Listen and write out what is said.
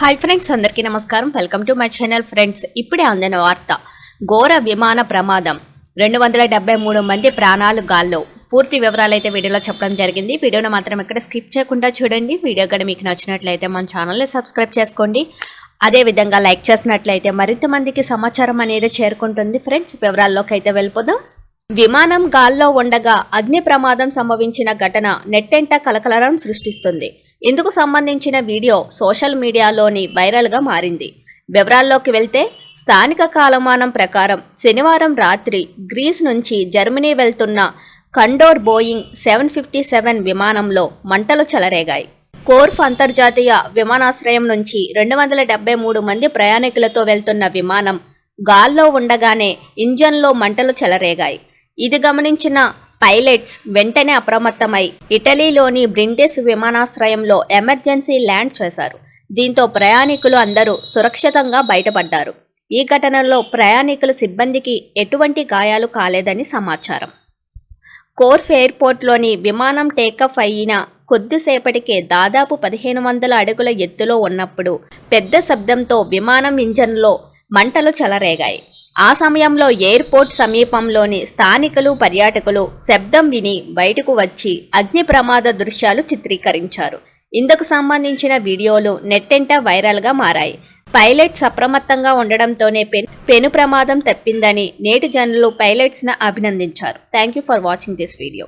Hi friends అందరికీ నమస్కారం. Welcome to my channel friends ఇప్పుడే అందిన వార్త ఘోర విమాన ప్రమాదం. రెండు వందల డెబ్బై మూడు మంది ప్రాణాలు గాల్లో. పూర్తి వివరాలు అయితే వీడియోలో చెప్పడం జరిగింది. వీడియోను మాత్రం ఇక్కడ స్కిప్ చేయకుండా చూడండి. వీడియో కానీ మీకు నచ్చినట్లయితే మన ఛానల్ని సబ్స్క్రైబ్ చేసుకోండి. అదే విధంగా లైక్ చేసినట్లయితే మరింత మందికి సమాచారం అనేది చేరుకుంటుంది. ఫ్రెండ్స్ వివరాల్లోకి అయితే వెళ్ళిపోదాం. విమానం గాల్లో ఉండగా అగ్ని ప్రమాదం సంభవించిన ఘటన నెట్టెంట కలకలరం సృష్టిస్తుంది. ఇందుకు సంబంధించిన వీడియో సోషల్ మీడియాలోని వైరల్గా మారింది. వివరాల్లోకి వెళ్తే స్థానిక కాలమానం ప్రకారం శనివారం రాత్రి గ్రీస్ నుంచి జర్మనీ వెళ్తున్న Condor Boeing seven fifty seven విమానంలో మంటలు చెలరేగాయి. కోర్ఫ్ అంతర్జాతీయ విమానాశ్రయం నుంచి రెండు వందల డెబ్బై మూడు మంది ప్రయాణికులతో వెళ్తున్న విమానం గాల్లో ఉండగానే ఇంజన్లో మంటలు చెలరేగాయి. ఇది గమనించిన పైలట్స్ వెంటనే అప్రమత్తమై ఇటలీలోని బ్రింటిస్ విమానాశ్రయంలో ఎమర్జెన్సీ ల్యాండ్ చేశారు. దీంతో ప్రయాణికులు అందరూ సురక్షితంగా బయటపడ్డారు. ఈ ఘటనలో ప్రయాణికుల సిబ్బందికి ఎటువంటి గాయాలు కాలేదని సమాచారం. కోర్ఫ్ ఎయిర్పోర్ట్లోని విమానం టేకఫ్ అయిన కొద్దిసేపటికే దాదాపు పదిహేను వందల అడుగుల ఎత్తులో ఉన్నప్పుడు పెద్ద శబ్దంతో విమానం ఇంజన్లో మంటలు చెలరేగాయి. ఆ సమయంలో ఎయిర్పోర్ట్ సమీపంలోని స్థానికులు పర్యాటకులు శబ్దం విని బయటకు వచ్చి అగ్ని ప్రమాద దృశ్యాలు చిత్రీకరించారు. ఇందుకు సంబంధించిన వీడియోలు నెట్టెంట వైరల్గా మారాయి. పైలట్ అప్రమత్తంగా ఉండడంతోనే పెను పెను ప్రమాదం తప్పిందని నేటి జనులు పైలట్స్ను అభినందించారు. Thank you for watching this video.